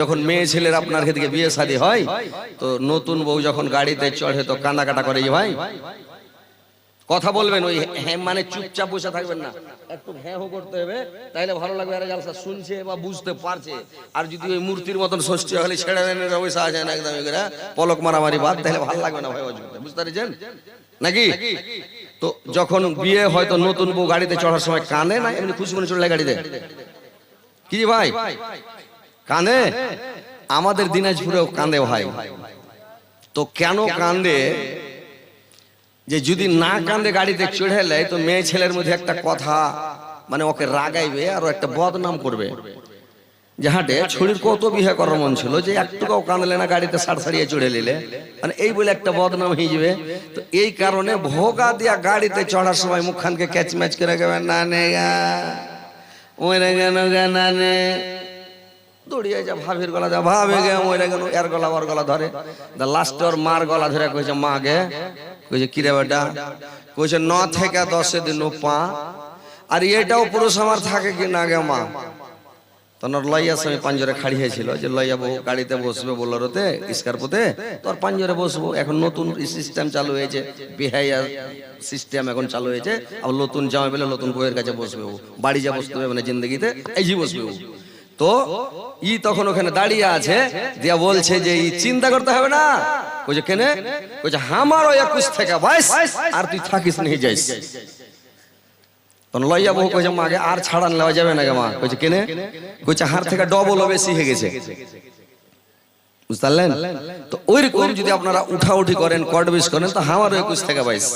যখন মেয়ে ছেলের আপনার থেকে বিয়ে শাদী হয়, তো নতুন বউ যখন গাড়িতে চড়ে, তো কান্না কাটা করে ভাই, কথা বলবেন ওই হ্যাঁ মানে চুপচাপ বসে থাকবেন না। একটু হ্যাঁ হো করতে হবে, তাইলে ভালো লাগবে, আরে জালসা শুনছে বা বুঝতে পারছে। আর যদি ওই মূর্তির মতন ষষ্ঠী হলে ছেড়ে দেন বসে আছে না একদম এগুলা পলক মারামারি বাদ তাহলে ভালো লাগবে না ভাই বুঝতে পারছেন? নাকি? তো যখন বিয়ে হয়তো নতুন বউ গাড়িতে চড়ার সময় কানে না, এমনি খুশি মনে চলে গাড়িতে? কি ভাই? কাঁদে? আমাদের দিনাজপুরেও কাঁদে ভাই। তো কেন কান্দে যে যদি না কান্দে গাড়িতে চড়ে নেয় তো মেয়ে ছেলের মধ্যে একটা কথা মানে ওকে রাগাইবে আর একটা বদনাম করবে। যাহাটে ছড়ির কত বিয়ে করার মন ছিল যে একটুকাও কাঁদলে না গাড়িতে সার সারিয়ে চড়ে নিলে। মানে এই বলে একটা বদনাম হয়ে যাবে। তো এই কারণে ভোগা দিয়া গাড়িতে চড়ার সময় মুখখানকে ক্যাচ ম্যাচ করে গেবে না নে গা ওরে গেন গা না নে দৌড়িয়ে যা, ভাবির গলা যা, ভাবে গে মরে গেল, এর গলা ওর গলা ধরে। দা ওর মার গলা ধরে কইছে, মা গে। কইছে, কি রে বেটা? কইছে, ন থেকে দশে দিন পা। আর এটাও পুরুষ আমার থাকে কি না গে, মা? তখন লইয়া সঙ্গে পাঞ্জরে খাড়ি হয়েছিল, যে লইয়া বউ গাড়িতে বসবে বোলারোতে স্কার্পোতে তোর পাঞ্জরে বসবো। এখন নতুন সিস্টেম চালু হয়েছে বিহাইয়া সিস্টেম এখন চালু হয়েছে। আর নতুন জামা পেলে নতুন বউয়ের কাছে বসবে বাড়ি যা বসতে হবে না জিন্দগিতে, এই যে বসবে তো ই তখন ওখানে দাঁড়িয়ে আছে, দিয়া বলছে যে ই চিন্তা করতে হবে না। কইছে, কেনে? কইছে আমারও একুশ থেকে বাইশ, আর তুই থাকিস নিয়ে যাইস। তখন লইয়া বহু কইছে মাকে আর ছাড়ান নেওয়া যাবে না মা। কইছে, কেনে? কইছে, হার থেকে ডবলও বেশি হয়ে গেছে। বুঝতে পারলেন? তো ওইরকম যদি আপনারা উঠাউঠি করেন, কট বিষ করেন, তো আমারও একুশ থেকে বাইশ।